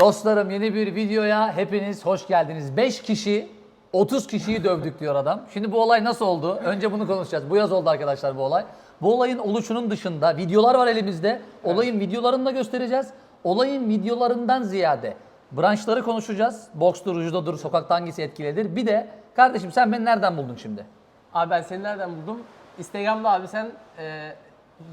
Dostlarım yeni bir videoya hepiniz hoş geldiniz. 5 kişi 30 kişiyi dövdük diyor adam. Şimdi bu olay nasıl oldu? Önce bunu konuşacağız. Bu yaz oldu arkadaşlar bu olay. Bu olayın oluşunun dışında videolar var elimizde. Olayın videolarını da göstereceğiz. Olayın videolarından ziyade branşları konuşacağız. Bokstur, judodur, sokakta hangisi etkilidir. Bir de kardeşim sen beni nereden buldun şimdi? Abi ben seni nereden buldum? Instagram'da abi sen e,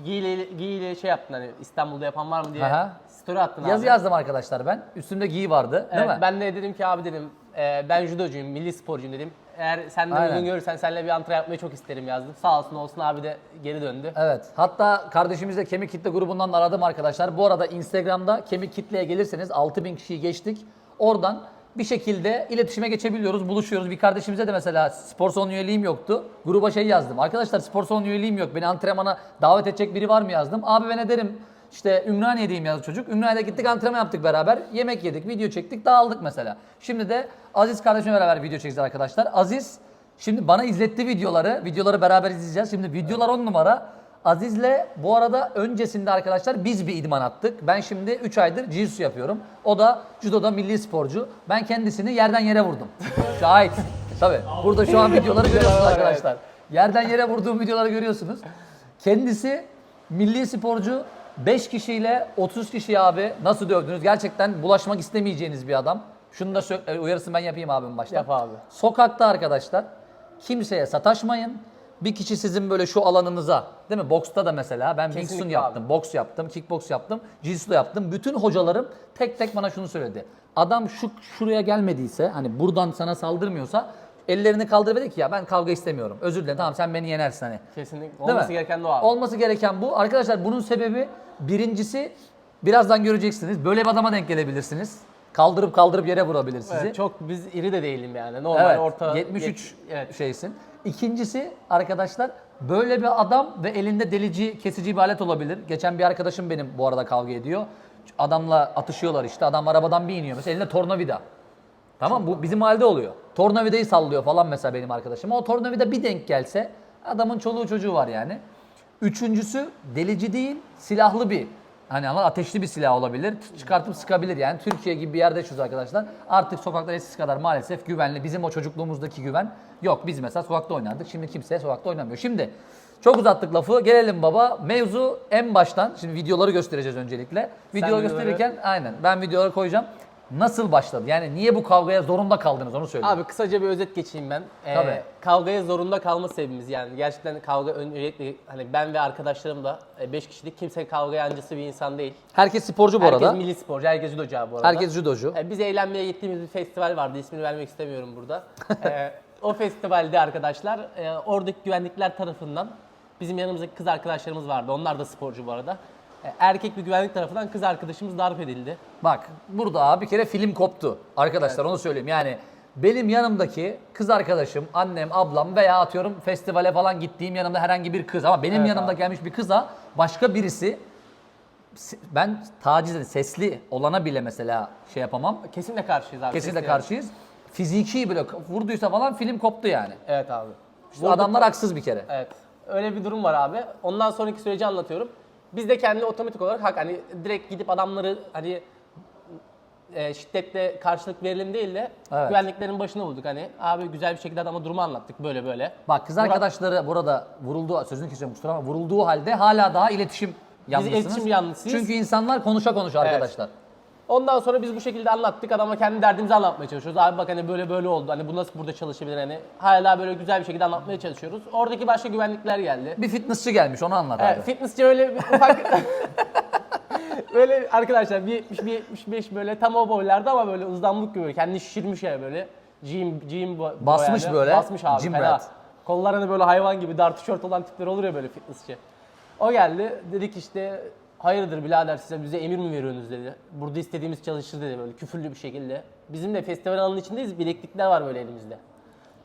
giyle, giyle şey yaptın hani İstanbul'da yapan var mı diye Aha. story attın Yazı abi. yazdım arkadaşlar ben. Üstümde giy vardı değil Evet, mi? ben de dedim ki abi dedim e, ben judocuyum, milli sporcuyum dedim. Eğer sen de Aynen. uygun görürsen seninle bir antrenman yapmayı çok isterim yazdım. Sağ olsun olsun abi de geri döndü. Evet. Hatta kardeşimiz de Kemik Kitle grubundan da aradım arkadaşlar. Bu arada Instagram'da Kemik Kitle'ye gelirseniz 6000 kişiyi geçtik. Oradan bir şekilde iletişime geçebiliyoruz, buluşuyoruz. Bir kardeşimize de mesela spor salonu üyeliğim yoktu. Gruba şey yazdım. Arkadaşlar spor salonu üyeliğim yok. Beni antrenmana davet edecek biri var mı yazdım. Abi ben ederim. İşte Ümraniye'deyim yazdı çocuk. Ümraniye'de gittik antrenman yaptık beraber. Yemek yedik, video çektik, dağıldık mesela. Şimdi de Aziz kardeşimle beraber video çekeceğiz arkadaşlar. Aziz şimdi bana izletti videoları. Videoları beraber izleyeceğiz. Şimdi videolar 10 numara. Aziz'le bu arada öncesinde arkadaşlar biz bir idman attık. Ben şimdi 3 aydır jiu-jitsu yapıyorum. O da judoda milli sporcu. Ben kendisini yerden yere vurdum. Şahit. Tabii. Burada şu an videoları görüyorsunuz arkadaşlar. Yerden yere vurduğum videoları görüyorsunuz. Kendisi milli sporcu 5 kişiyle 30 kişiyi abi nasıl dövdünüz? Gerçekten bulaşmak istemeyeceğiniz bir adam. Şunu da e, uyarısını ben yapayım abim başta. Yap abi. Sokakta arkadaşlar kimseye sataşmayın. Bir kişi sizin böyle şu alanınıza, değil mi? Boksta da mesela ben Kesinlikle Wingsun yaptım, boks yaptım, kickboks yaptım, da yaptım. Bütün hocalarım tek tek bana şunu söyledi. Adam şu şuraya gelmediyse, hani buradan sana saldırmıyorsa ellerini kaldırıp dedi ki ya ben kavga istemiyorum. Özür dilerim tamam sen beni yenersin hani. Kesinlikle. Değil Olması mi? gereken de o abi. Olması gereken bu. Arkadaşlar bunun sebebi birincisi birazdan göreceksiniz. Böyle bir adama denk gelebilirsiniz. Kaldırıp kaldırıp yere vurabilir sizi. Evet, çok biz iri de değilim yani. Normal Evet, orta 73 yet- evet. şeysin. İkincisi arkadaşlar böyle bir adam ve elinde delici kesici bir alet olabilir. Geçen bir arkadaşım benim bu arada kavga ediyor. Adamla atışıyorlar işte. Adam arabadan bir iniyor. Mesela elinde tornavida. Tamam bu bizim halde oluyor. Tornavidayı sallıyor falan mesela benim arkadaşım. O tornavida bir denk gelse adamın çoluğu çocuğu var yani. Üçüncüsü delici değil silahlı bir hani ama ateşli bir silah olabilir. Çıkartıp sıkabilir yani. Türkiye gibi bir yerde yaşıyoruz arkadaşlar. Artık sokaklar eskisi kadar maalesef güvenli. Bizim o çocukluğumuzdaki güven yok. Biz mesela sokakta oynardık. Şimdi kimse sokakta oynamıyor. Şimdi çok uzattık lafı. Gelelim baba. Mevzu en baştan. Şimdi videoları göstereceğiz öncelikle. Video videoları- gösterirken aynen ben videoları koyacağım. Nasıl başladı? Yani niye bu kavgaya zorunda kaldınız onu söyleyin. Abi kısaca bir özet geçeyim ben. Ee, Tabii. Kavgaya zorunda kalma sebebimiz yani gerçekten kavga öncelikle hani ben ve arkadaşlarım da 5 kişilik kimse kavga yancısı bir insan değil. Herkes sporcu bu herkes arada. milli sporcu, herkes judocu abi bu arada. Herkes judocu. Ee, biz eğlenmeye gittiğimiz bir festival vardı. ismini vermek istemiyorum burada. Ee, o festivalde arkadaşlar e, oradaki güvenlikler tarafından bizim yanımızdaki kız arkadaşlarımız vardı. Onlar da sporcu bu arada. Erkek bir güvenlik tarafından kız arkadaşımız darp edildi. Bak burada bir kere film koptu. Arkadaşlar onu söyleyeyim. Yani benim yanımdaki kız arkadaşım, annem, ablam veya atıyorum festivale falan gittiğim yanımda herhangi bir kız ama benim yanımda gelmiş bir kıza başka birisi se- ben taciz sesli olana bile mesela şey yapamam. Kesinlikle karşıyız abi. Kesinlikle festival. karşıyız. Fiziki bile vurduysa falan film koptu yani. Evet abi. İşte adamlar haksız bir kere. Evet. Öyle bir durum var abi. Ondan sonraki süreci anlatıyorum. Biz de kendi otomatik olarak hak hani direkt gidip adamları hani e, şiddetle karşılık verelim değil de Evet. güvenliklerin başına bulduk hani. Abi güzel bir şekilde adama durumu anlattık böyle böyle. Bak kız arkadaşları burada vurulduğu, sözünü kesiyorum kusura bakma, vurulduğu halde hala daha iletişim yanlısınız. iletişim yanlısıyız. Çünkü insanlar konuşa konuşa Evet. arkadaşlar. Ondan sonra biz bu şekilde anlattık. Adama kendi derdimizi anlatmaya çalışıyoruz. Abi bak hani böyle böyle oldu. Hani bu nasıl burada çalışabilir hani. Hala böyle güzel bir şekilde anlatmaya çalışıyoruz. Oradaki başka güvenlikler geldi. Bir fitnessçi gelmiş onu anlat Evet, abi. fitnessçi öyle bir ufak böyle arkadaşlar bir 70 bir 75 böyle tam o boylarda ama böyle ızlamlık gibi kendini şişirmiş ya böyle. Gym bo- Basmış boy böyle, Basmış abi. gym fena. rat. Kollar hani böyle hayvan gibi dar tişört olan tipler olur ya böyle fitnessçi. O geldi. Dedik işte hayırdır birader size bize emir mi veriyorsunuz dedi. Burada istediğimiz çalışır dedi böyle küfürlü bir şekilde. Bizim de festival alanının içindeyiz. Bileklikler var böyle elimizde.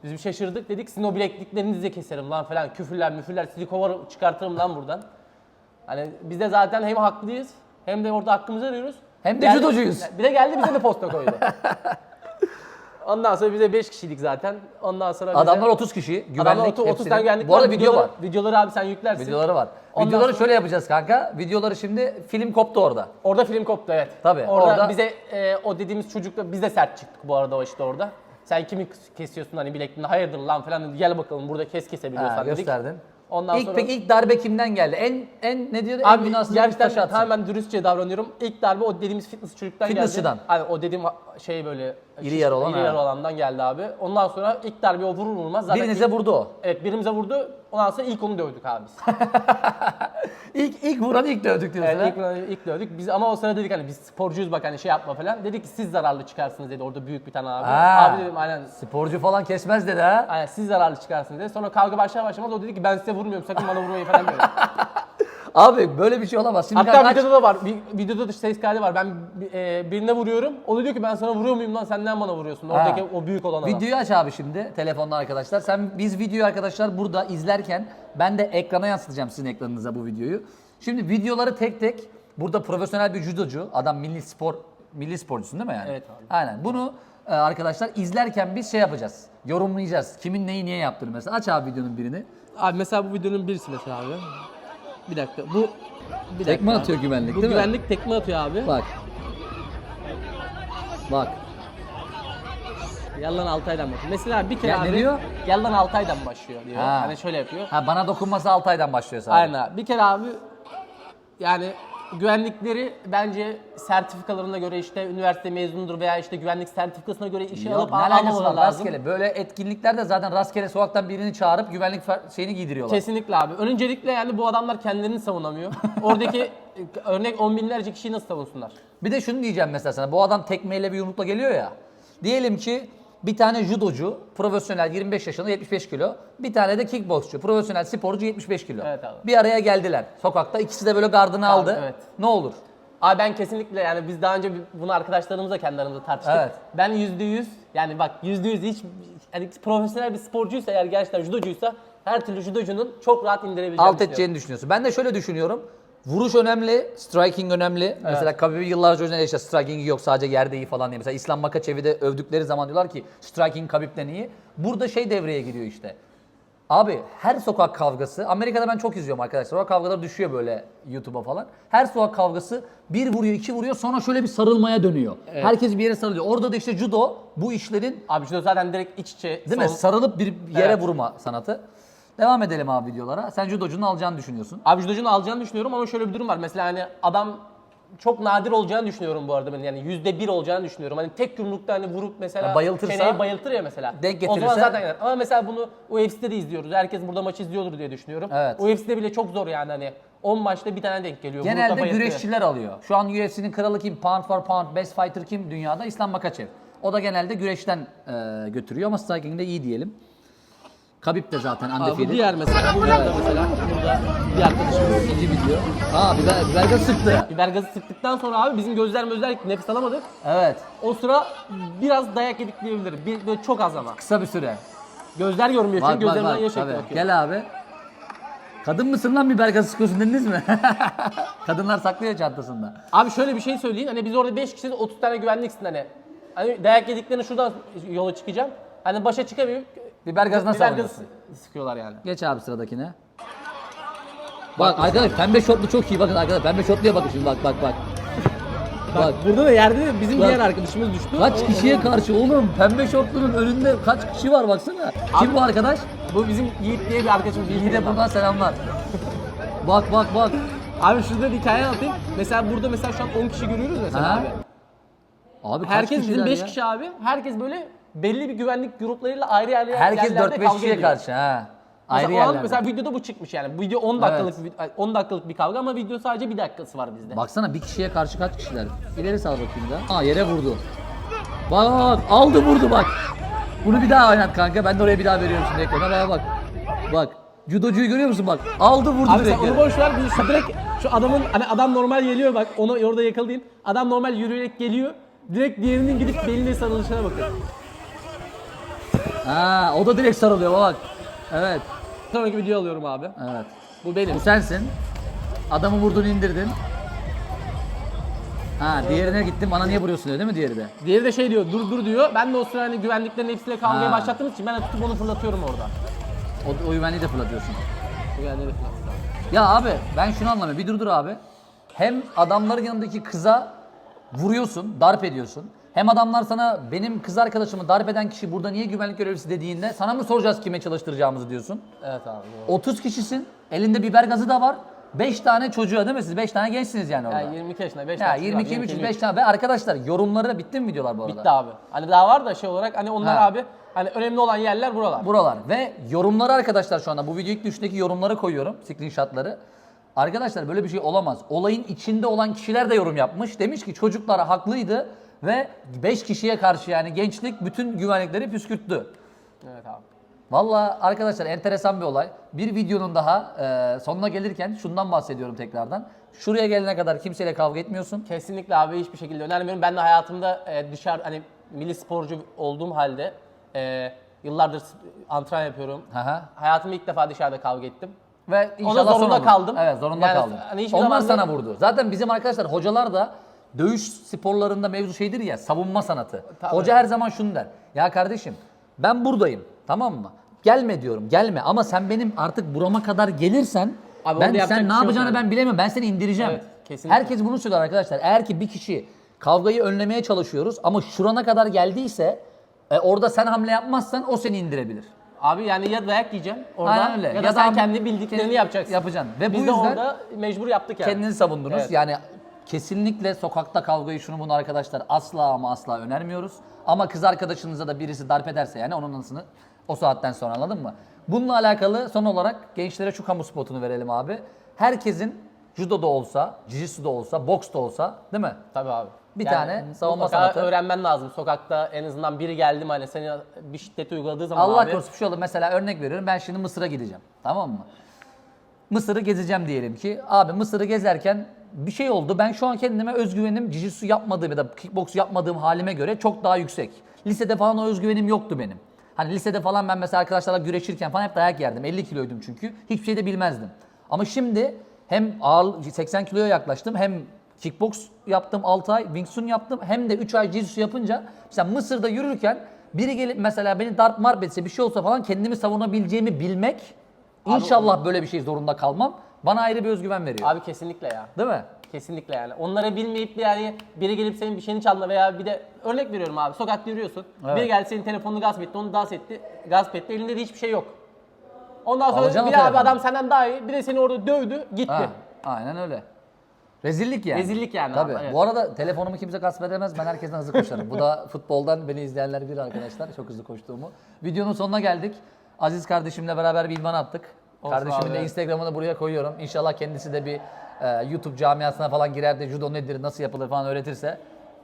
Biz bir şaşırdık dedik sizin o bilekliklerinizi de keserim lan falan. Küfürler müfürler sizi kovarım çıkartırım lan buradan. Hani biz de zaten hem haklıyız hem de orada hakkımızı arıyoruz. Hem de Geldi- judocuyuz. Bir de geldi bize de posta koydu. Ondan sonra bize 5 kişiydik zaten. Ondan sonra bize... Adamlar 30 kişi. Güvenlik Adamlar 30, 30 hepsinin. tane güvenlik Bu arada video var. Videoları abi sen yüklersin. Videoları var. Ondan Videoları sonra- şöyle yapacağız kanka. Videoları şimdi film koptu orada. Orada film koptu evet. Tabii, Orada, orada- bize e, o dediğimiz çocukla biz de sert çıktık bu arada o işte orada. Sen kimi kesiyorsun hani bilekliğinde hayırdır lan falan dedi. Gel bakalım burada kes kesebiliyorsan Ha, dedik. gösterdin. Ondan ilk sonra... peki ilk darbe kimden geldi? En en ne diyordu? en Abi günahsız gerçekten atsın. tamamen dürüstçe davranıyorum. İlk darbe o dediğimiz fitness çocuktan Fitnessçıdan. geldi. Hani o dediğim şey böyle İri yarı olan, iri ha. yarı olandan geldi abi. Ondan sonra ilk darbe o vurur vurmaz zaten Birinize ilk- vurdu o. Evet birimize vurdu. Ondan sonra ilk onu dövdük abi biz. İlk ilk vuranı ilk dövdük diyorsun Evet, ha? ilk, ilk dövdük. Biz ama o sırada dedik hani biz sporcuyuz bak hani şey yapma falan. Dedik ki siz zararlı çıkarsınız dedi orada büyük bir tane abi. Ha. Abi dedim aynen. Sporcu falan kesmez dedi ha. Aynen siz zararlı çıkarsınız dedi. Sonra kavga başlar başlamaz o dedi ki ben size vurmuyorum sakın bana vurmayın falan dedi. Abi böyle bir şey olamaz. Şimdi Hatta kanka aç- videoda da var. Bir, videoda da ses kaydı var. Ben e, birine vuruyorum. O da diyor ki ben sana vuruyor muyum lan senden bana vuruyorsun. Oradaki o büyük olan adam. Videoyu aç abi şimdi telefonla arkadaşlar. Sen biz videoyu arkadaşlar burada izlerken ben de ekrana yansıtacağım sizin ekranınıza bu videoyu. Şimdi videoları tek tek burada profesyonel bir judocu, adam milli spor milli sporcusun değil mi yani? Evet abi. Aynen. Bunu e, arkadaşlar izlerken biz şey yapacağız. Yorumlayacağız. Kimin neyi niye yaptığını mesela. Aç abi videonun birini. Abi mesela bu videonun birisi mesela abi. Bir dakika. Bu bir Tekme dakika. atıyor güvenlik Bu değil mi? güvenlik tekme atıyor abi. Bak. Bak. Yalan Altay'dan başlıyor. Mesela bir kere Ya ne abi. diyor? Yalan Altay'dan başlıyor diyor. Ha. Hani şöyle yapıyor. Ha bana dokunması 6 aydan başlıyor sadece. Aynen abi. Bir kere abi yani güvenlikleri bence sertifikalarına göre işte üniversite mezunudur veya işte güvenlik sertifikasına göre işe Yok alıp ne alakası var almamaları lazım. rastgele. Böyle etkinliklerde zaten rastgele sokaktan birini çağırıp güvenlik fer- şeyini giydiriyorlar. Kesinlikle abi. Öncelikle yani bu adamlar kendilerini savunamıyor. Oradaki e, örnek on binlerce kişiyi nasıl savunsunlar? Bir de şunu diyeceğim mesela sana. Bu adam tekmeyle bir yumrukla geliyor ya. Diyelim ki bir tane judocu, profesyonel 25 yaşında 75 kilo. Bir tane de kickboksçu, profesyonel sporcu 75 kilo. Evet abi. Bir araya geldiler sokakta. ikisi de böyle gardını aldı. evet. Ne olur? Abi ben kesinlikle yani biz daha önce bunu arkadaşlarımızla kendi aramızda tartıştık. Evet. Ben yüzde yüz yani bak yüzde yüz hiç yani profesyonel bir sporcuysa eğer gerçekten judocuysa her türlü judocunun çok rahat indirebileceğini Alt düşünüyorum. edeceğini düşünüyorsun. Ben de şöyle düşünüyorum. Vuruş önemli, striking önemli. Mesela Khabib yıllarca önce işte striking yok sadece yerde iyi falan diye. Mesela İslam Makaçev'i de övdükleri zaman diyorlar ki striking Khabib'den iyi. Burada şey devreye giriyor işte. Abi her sokak kavgası, Amerika'da ben çok izliyorum arkadaşlar. O kavgalar düşüyor böyle YouTube'a falan. Her sokak kavgası bir vuruyor, iki vuruyor sonra şöyle bir sarılmaya dönüyor. Herkes bir yere sarılıyor. Orada da işte judo bu işlerin Abi judo zaten direkt iç içe. değil mi? Sarılıp bir yere Evet. vurma sanatı. Devam edelim abi videolara. Sen judocunun alacağını düşünüyorsun. Abi judocunun alacağını düşünüyorum ama şöyle bir durum var. Mesela hani adam çok nadir olacağını düşünüyorum bu arada ben. Yani yüzde bir olacağını düşünüyorum. Hani tek yumrukta hani vurup mesela Ya bayıltırsa- çeneye bayıltır ya mesela. Denk O zaman getirirse- zaten gider. Ama mesela bunu UFC'de de izliyoruz. Herkes burada maçı izliyordur diye düşünüyorum. Evet. UFC'de bile çok zor yani hani 10 maçta bir tane denk geliyor. Genelde bayıltıyor. güreşçiler alıyor. Şu an UFC'nin kralı kim? Pound for pound, best fighter kim dünyada? İslam Makachev. O da genelde güreşten e, götürüyor ama striking'de iyi diyelim. Khabib de zaten Abi undefeated. diğer mesela. Bu burada mesela. Burada bir arkadaşımız. İkinci video. Aa biber, biber gazı sıktı. Biber gazı sıktıktan sonra abi bizim gözler mözler nefes alamadık. Evet. O sıra biraz dayak yedik diyebilirim. Bir, böyle çok az ama. Kısa bir süre. Gözler görmüyor çünkü gözlerimden yaş Tabii. akıyor. Gel abi. Kadın mısın lan biber gazı sıkıyorsun dediniz mi? Kadınlar saklıyor çantasında. Abi şöyle bir şey söyleyeyim. Hani biz orada 5 kişiyiz 30 tane güvenliksin hani. Hani dayak yediklerini şuradan yola çıkacağım. Hani başa çıkamayıp Biber gazına biber savunuyorsun. gazı sıkıyorlar yani. Geç abi sıradakine. Bak arkadaş pembe şortlu çok iyi bakın arkadaşlar pembe şortluya bakın şimdi bak bak bak. Bak Burada da yerde de bizim Bak. diğer arkadaşımız düştü. kaç O- kişiye karşı oğlum pembe şortlunun önünde kaç kişi var baksana. Kim bu arkadaş? Bu bizim Yiğit diye bir arkadaşımız. İyi de buradan selamlar. Bak bak bak. Abi şurada bir hikaye anlatayım. Mesela burada mesela şu an 10 kişi görüyoruz mesela Ha? abi. Abi kaç Herkes bizim kişiler 5 ya? kişi abi. Herkes böyle belli bir güvenlik gruplarıyla ayrı ayrı Herkes yerlerde 4-5 kavga kişiye ediyor. karşı ha. Mesela Ayrı o an yerlerde. mesela videoda bu çıkmış yani. Bu video 10 dakikalık bir- 10 dakikalık bir kavga ama video sadece bir dakikası var bizde. Baksana bir kişiye karşı kaç kişiler? İleri sal bakayım da. Aa yere vurdu. Bak aldı vurdu bak. Bunu bir daha oynat kanka. Ben de oraya bir daha veriyorum şimdi ekrana. Bak bak. Bak. Judocuyu görüyor musun bak. Aldı vurdu Abi sen direkt onu yere. boş ver. Biz şu direkt şu adamın hani adam normal geliyor bak onu orada yakalayın. Adam normal yürüyerek geliyor. Direkt diğerinin gidip beline sarılışına bakın. Ha, o da direkt sarılıyor bak. Evet. Sonraki video alıyorum abi. Evet. Bu benim. Bu sensin. Adamı vurdun indirdin. Ha diğerine gittim bana niye vuruyorsun diyor değil mi diğeri de? Diğeri de şey diyor dur dur diyor. Ben de o sıra hani güvenliklerin hepsiyle kavgaya Ha. başlattığımız için ben de tutup onu fırlatıyorum orada. O, o güvenliği de fırlatıyorsun. Güvenliği de fırlatıyorum. Ya abi ben şunu anlamıyorum. Bir durdur abi. Hem adamların yanındaki kıza vuruyorsun, darp ediyorsun. Hem adamlar sana benim kız arkadaşımı darp eden kişi burada niye güvenlik görevlisi dediğinde sana mı soracağız kime çalıştıracağımızı diyorsun. Evet abi. doğru. 30 kişisin. Elinde biber gazı da var. 5 tane çocuğa değil mi siz? 5 tane gençsiniz yani orada. Yani 22 yaşında 5 Ya 22 23 5 tane ve arkadaşlar yorumları bitti mi videolar bu arada? Bitti abi. Hani daha var da şey olarak hani onlar Ha. abi hani önemli olan yerler buralar. Buralar ve yorumları arkadaşlar şu anda bu video ilk düşteki yorumları koyuyorum screenshotları. Arkadaşlar böyle bir şey olamaz. Olayın içinde olan kişiler de yorum yapmış. Demiş ki çocuklar haklıydı ve 5 kişiye karşı yani gençlik bütün güvenlikleri püskürttü. Evet abi. Valla arkadaşlar enteresan bir olay. Bir videonun daha e, sonuna gelirken şundan bahsediyorum tekrardan. Şuraya gelene kadar kimseyle kavga etmiyorsun. Kesinlikle abi hiçbir şekilde önermiyorum. Ben de hayatımda e, dışarı hani milli sporcu olduğum halde e, yıllardır antrenman yapıyorum. Aha. Hayatımda ilk defa dışarıda kavga ettim. Ve Ona inşallah zorunda son olur. kaldım. Evet zorunda Yani kaldım. hani hiçbir Onlar zaman sana vurdu. Zaten bizim arkadaşlar hocalar da dövüş sporlarında mevzu şeydir ya savunma sanatı. Tabii. Hoca her zaman şunu der. Ya kardeşim ben buradayım tamam mı? Gelme diyorum gelme ama sen benim artık burama kadar gelirsen Abi ben sen ne şey yapacağını yani. ben bilemiyorum. Ben seni indireceğim. Evet, kesinlikle. Herkes bunu söylüyor arkadaşlar. Eğer ki bir kişi kavgayı önlemeye çalışıyoruz ama şurana kadar geldiyse e, orada sen hamle yapmazsan o seni indirebilir. Abi yani ya dayak yiyeceksin orada Aynen öyle. ya da Ya sen kendi bildiklerini kendi- yapacaksın. yapacaksın. Ve bu Biz de yüzden- orada mecbur yaptık yani. Kendinizi savundunuz. Evet. Yani kesinlikle sokakta kavgayı şunu bunu arkadaşlar asla ama asla önermiyoruz. Ama kız arkadaşınıza da birisi darp ederse yani onun anısını o saatten sonra anladın mı? Bununla alakalı son olarak gençlere şu kamu spotunu verelim abi. Herkesin judo da olsa, jiu-jitsu da olsa, boks da olsa değil mi? Tabii abi. Bir tane savunma mutlaka sanatı. öğrenmen lazım. Sokakta en azından biri geldi mi hani seni bir şiddet uyguladığı zaman Allah abi. korusun bir şey olur. Mesela örnek veriyorum ben şimdi Mısır'a gideceğim. Tamam mı? Mısır'ı gezeceğim diyelim ki. Abi Mısır'ı gezerken bir şey oldu. Ben şu an kendime özgüvenim jiu-jitsu yapmadığım ya da kickbox yapmadığım halime göre çok daha yüksek. Lisede falan o özgüvenim yoktu benim. Hani lisede falan ben mesela arkadaşlarla güreşirken falan hep dayak yerdim. 50 kiloydum çünkü. Hiçbir şey de bilmezdim. Ama şimdi hem ağır 80 kiloya yaklaştım hem kickbox yaptım 6 ay, Wing Chun yaptım hem de 3 ay jiu-jitsu yapınca mesela Mısır'da yürürken biri gelip mesela beni darp marp etse bir şey olsa falan kendimi savunabileceğimi bilmek İnşallah böyle bir şey zorunda kalmam. Bana ayrı bir özgüven veriyor. Abi kesinlikle ya. Değil mi? Kesinlikle yani. Onları bilmeyip de yani biri gelip senin bir şeyini çaldı veya bir de örnek veriyorum abi sokakta yürüyorsun. Evet. Biri geldi senin telefonunu gasp etti, onu gasp etti, gasp etti. Elinde de hiçbir şey yok. Ondan sonra Alacaksın o bir abi telefonu. adam senden daha iyi. Bir de seni orada dövdü, gitti. Ha, aynen öyle. Rezillik yani. Rezillik yani Tabii. abi, evet. Bu arada telefonumu kimse gasp edemez. Ben herkesten hızlı koşarım. Bu da futboldan beni izleyenler bilir arkadaşlar. Çok hızlı koştuğumu. Videonun sonuna geldik. Aziz kardeşimle beraber bir idman attık. Olsun Kardeşimin abi, de. Instagram'ını buraya koyuyorum. İnşallah kendisi de bir e, YouTube camiasına falan girer de judo nedir, nasıl yapılır falan öğretirse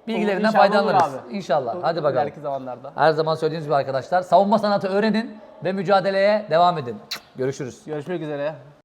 bilgilerinden İnşallah olur faydalanırız. abi. İnşallah. Hadi bakalım. İleriki zamanlarda. Her zaman söylediğimiz gibi arkadaşlar savunma sanatı öğrenin ve mücadeleye devam edin. Görüşürüz. Görüşmek üzere.